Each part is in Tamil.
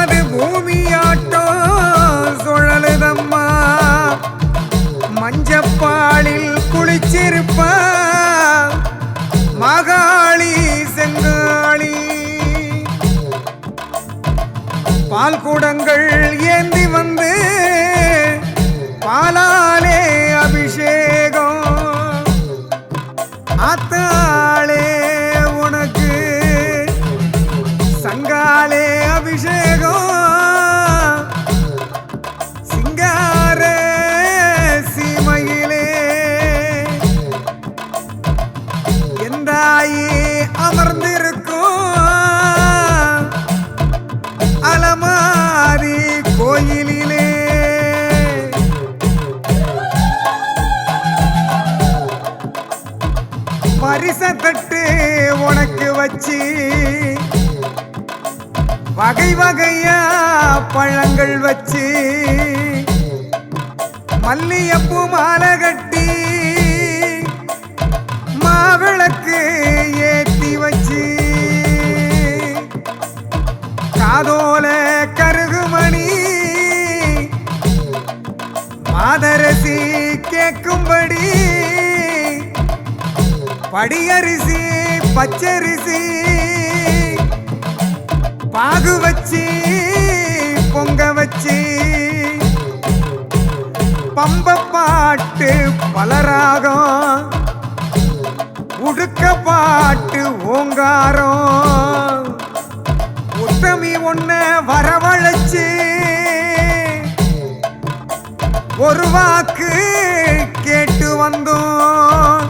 அது பூமியாட்டம் சுழலுதம்மா. மஞ்சப்பாலில் குளிச்சிருப்பா மகாளி செங்காளி. பால் கூடங்கள் ஏந்தி வந்து பாலாலே அபிஷேகம். ஆத்தாளே வச்சு வகை வகையா பழங்கள் வச்சு மல்லியப்பூ மாலை கட்டி மாவிளக்கு ஏத்தி வச்சு காதோல கருகுமணி மாதரசி கேட்கும்படி படியரிசி பச்சரிசி பாகு வச்சு பொங்க வச்சு பம்ப பாட்டு பலராகம் உடுக்க பாட்டு ஓங்காரம். உத்தமி ஒன்ன வரவழைச்சு ஒரு வாக்கு கேட்டு வந்தோம்.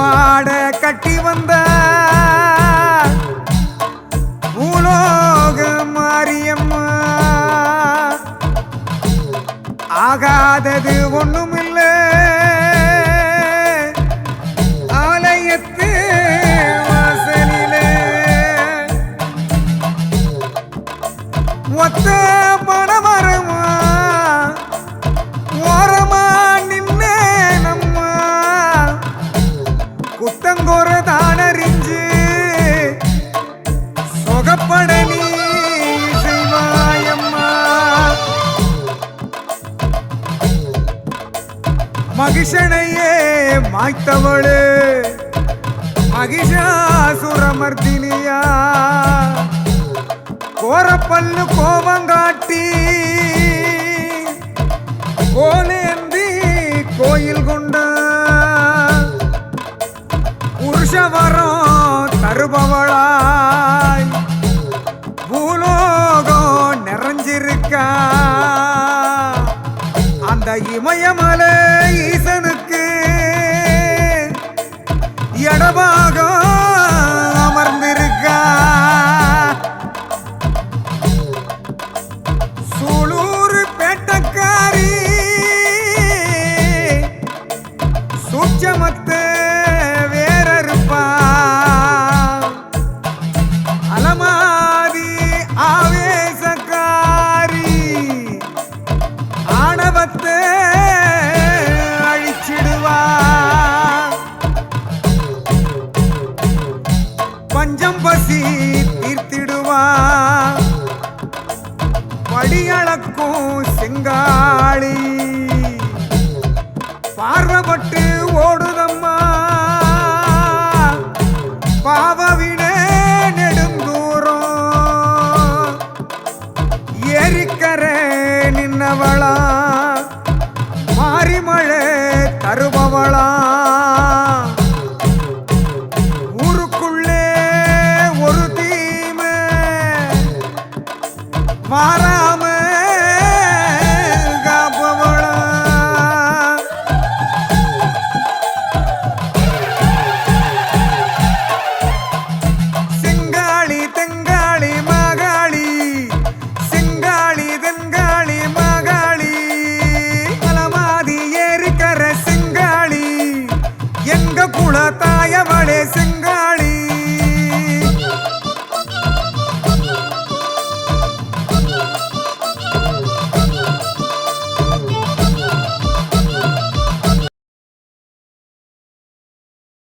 பூவாட கட்டி வந்த பூலோக மாரியம்மா. ஆகாதது ஒண்ணுமில்லை. ஆலயத்து வாசலிலே. ஒத்த பணமர மகிஷனையே மாய்த்தவளு. மகிஷாசுரமர்தினியா. கோரப்பல்லு கோபங்காட்டி. கோலேந்தி கோயில் கொண்ட. புருஷவரம் தருபவளாய். பூலோகம் நிறைஞ்சிருக்கா. அந்த இமயமா சூட்சமத்து வேறறுப்பா. அலமாதி ஆவேசக்காரி ஆணவத்து அழிச்சிடுவா. பஞ்சம் பசி தீர்த்திடுவா. படியளக்கும் செங்காளி. பார்வப்பட்டு ஓடுதம்மா.